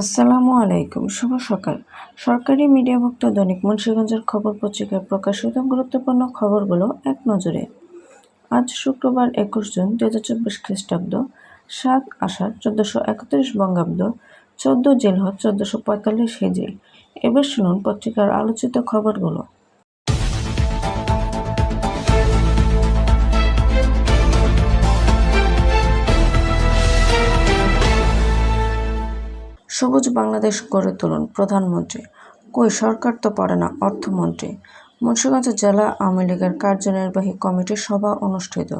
আসসালামু আলাইকুম, শুভ সকাল। সরকারি মিডিয়াভুক্ত দৈনিক মুন্সিগঞ্জের খবর পত্রিকায় প্রকাশিত গুরুত্বপূর্ণ খবরগুলো এক নজরে। আজ শুক্রবার একুশ জুন দু হাজার চব্বিশ খ্রিস্টাব্দ, সাত আষাঢ় চোদ্দোশো একত্রিশ বঙ্গাব্দ, চোদ্দ জিলহজ চোদ্দশো পঁয়তাল্লিশ হিজড়ি এবার শুনুন পত্রিকার আলোচিত খবরগুলো। সবুজ বাংলাদেশ গড়ে তুলুন, প্রধানমন্ত্রী। কই, সরকার তো পারে না, অর্থমন্ত্রী। মুন্সিগঞ্জ জেলা আওয়ামী লীগের কার্যনির্বাহী কমিটির সভা অনুষ্ঠিত।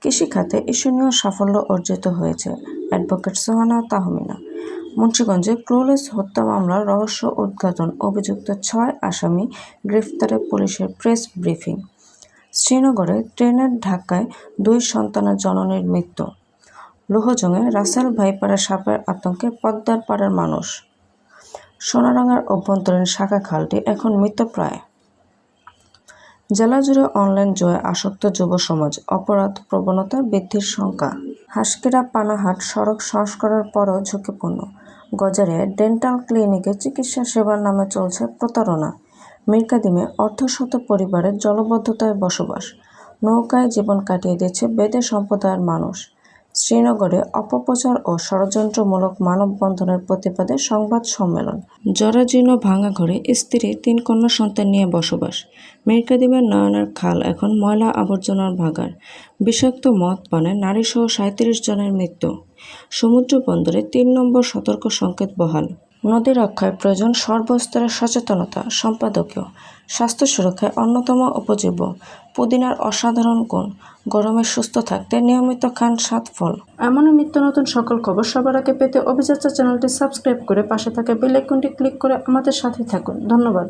কৃষিখাতে ঈর্ষণীয় সাফল্য অর্জিত হয়েছে অ্যাডভোকেট সোহানা তাহমিনা। মুন্সিগঞ্জে ক্রোলেস হত্যা মামলার রহস্য উদ্ঘাটন অভিযুক্ত ছয় আসামি গ্রেফতারে পুলিশের প্রেস ব্রিফিং। শ্রীনগরে ট্রেনের ধাক্কায় দুই সন্তানের জননীর মৃত্যু। লোহজংয়ে রাসেল ভাইপারের সাপের আতঙ্কে পদ্মার পাড়ার মানুষ। সোনারাঙ্গার অভ্যন্তরীণ শাখা খালটি এখন মৃতপ্রায়। জেলা জুড়ে অনলাইন জয়ে আসক্ত যুব সমাজ, অপরাধ প্রবণতা বৃদ্ধির শঙ্কা। হাসকিরা পানাহাট সড়ক সংস্কারের পরও ঝুঁকিপূর্ণ। গজারে ডেন্টাল ক্লিনিকে চিকিৎসা সেবার নামে চলছে প্রতারণা। মিরকাদিমে অর্ধশত পরিবারের জলবদ্ধতায় বসবাস। নৌকায় জীবন কাটিয়ে দিচ্ছে বেদে সম্প্রদায়ের মানুষ। শ্রীনগরে অপপ্রচার ও ষড়যন্ত্রমূলক মানববন্ধনের প্রতিবাদে সংবাদ সম্মেলন। জরাজীর্ণ ভাঙা ঘরে স্ত্রী, তিন কন্যা সন্তান নিয়ে বসবাস। মির্কাদিমের নয়নের খাল এখন ময়লা আবর্জনার ভাগার বিষাক্ত মদ পানে নারীসহ সাঁত্রিশ জনের মৃত্যু। সমুদ্র বন্দরে তিন নম্বর সতর্ক সংকেত বহাল। নদী রক্ষায় প্রয়োজন সর্বস্তরের সচেতনতা, সম্পাদকীয়, স্বাস্থ্য সুরক্ষায় অন্যতম উপজীব্য। পুদিনার অসাধারণ গুণ, গরমে সুস্থ থাকতে নিয়মিত খান সাত ফল। এমনই নিত্য নতুন সকল খবর সবার আগে পেতে অভিযাত্রা চ্যানেলটি সাবস্ক্রাইব করে পাশে থাকা বেল ক্লিক করে আমাদের সাথে থাকুন। ধন্যবাদ।